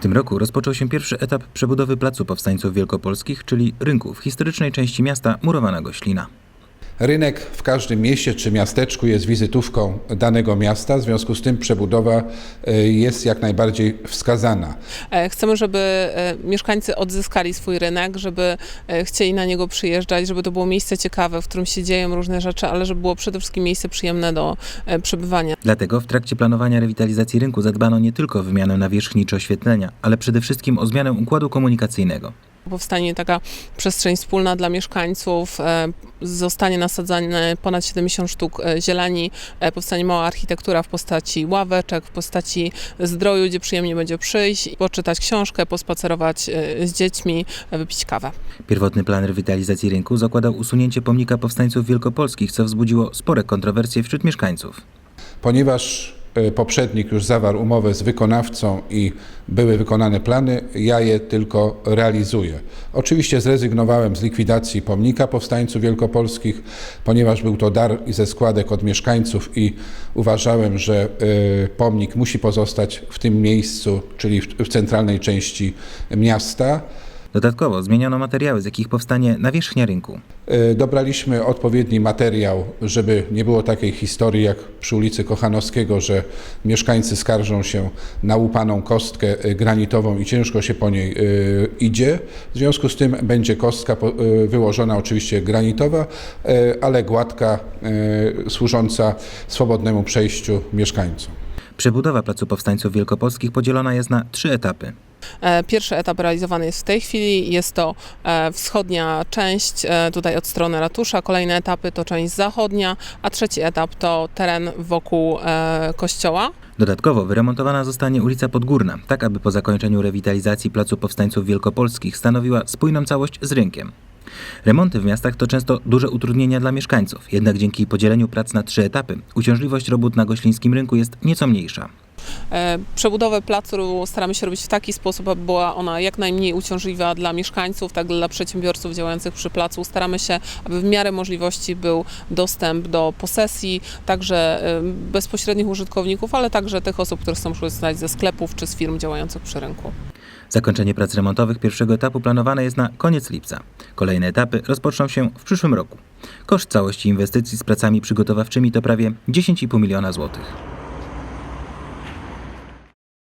tym roku rozpoczął się pierwszy etap przebudowy Placu Powstańców Wielkopolskich, czyli rynku w historycznej części miasta Murowanego Ślina. Rynek w każdym mieście czy miasteczku jest wizytówką danego miasta, w związku z tym przebudowa e, jest jak najbardziej wskazana. E, Chcemy, żeby e, mieszkańcy odzyskali swój rynek, żeby chcieli na niego przyjeżdżać, żeby to było miejsce ciekawe, w którym się dzieją różne rzeczy, ale żeby było przede wszystkim miejsce przyjemne do przebywania. Dlatego w trakcie planowania rewitalizacji rynku zadbano nie tylko o wymianę nawierzchni czy oświetlenia, ale przede wszystkim o zmianę układu komunikacyjnego. Powstanie taka przestrzeń wspólna dla mieszkańców, e, zostanie nasadzane ponad 70 sztuk e, zieleni, e, powstanie mała architektura w postaci ławeczek, w postaci zdroju, gdzie przyjemnie będzie przyjść, poczytać książkę, pospacerować z dziećmi, wypić kawę. Pierwotny plan rewitalizacji rynku zakładał usunięcie pomnika powstańców wielkopolskich, co wzbudziło spore kontrowersje wśród mieszkańców. Ponieważ poprzednik już zawarł umowę z wykonawcą i były wykonane plany, ja je tylko realizuję. Oczywiście zrezygnowałem z likwidacji pomnika powstańców wielkopolskich, ponieważ był to dar ze składek od mieszkańców i uważałem, że e, pomnik musi pozostać w tym miejscu, czyli w centralnej części miasta. Dodatkowo zmieniono materiały, z jakich powstanie nawierzchnia rynku. E, Dobraliśmy odpowiedni materiał, żeby nie było takiej historii jak przy ulicy Kochanowskiego, że mieszkańcy skarżą się na łupaną kostkę e, granitową i ciężko się po niej e, idzie. W związku z tym będzie kostka wyłożona oczywiście granitowa, ale gładka, służąca swobodnemu przejściu mieszkańcom. Przebudowa Placu Powstańców Wielkopolskich podzielona jest na trzy etapy. E, Pierwszy etap realizowany jest w tej chwili. Jest to e, wschodnia część, e, tutaj od strony ratusza. Kolejne etapy to część zachodnia, a trzeci etap to teren wokół kościoła. Dodatkowo wyremontowana zostanie ulica Podgórna, tak aby po zakończeniu rewitalizacji Placu Powstańców Wielkopolskich stanowiła spójną całość z rynkiem. Remonty w miastach to często duże utrudnienia dla mieszkańców, jednak dzięki podzieleniu prac na trzy etapy uciążliwość robót na goślińskim rynku jest nieco mniejsza. E, Przebudowę placu staramy się robić w taki sposób, aby była ona jak najmniej uciążliwa dla mieszkańców, tak dla przedsiębiorców działających przy placu. Staramy się, aby w miarę możliwości był dostęp do posesji, także e, bezpośrednich użytkowników, ale także tych osób, które chcą korzystać ze sklepów czy z firm działających przy rynku. Zakończenie prac remontowych pierwszego etapu planowane jest na koniec lipca. Kolejne etapy rozpoczną się w przyszłym roku. Koszt całości inwestycji z pracami przygotowawczymi to prawie 10,5 miliona złotych.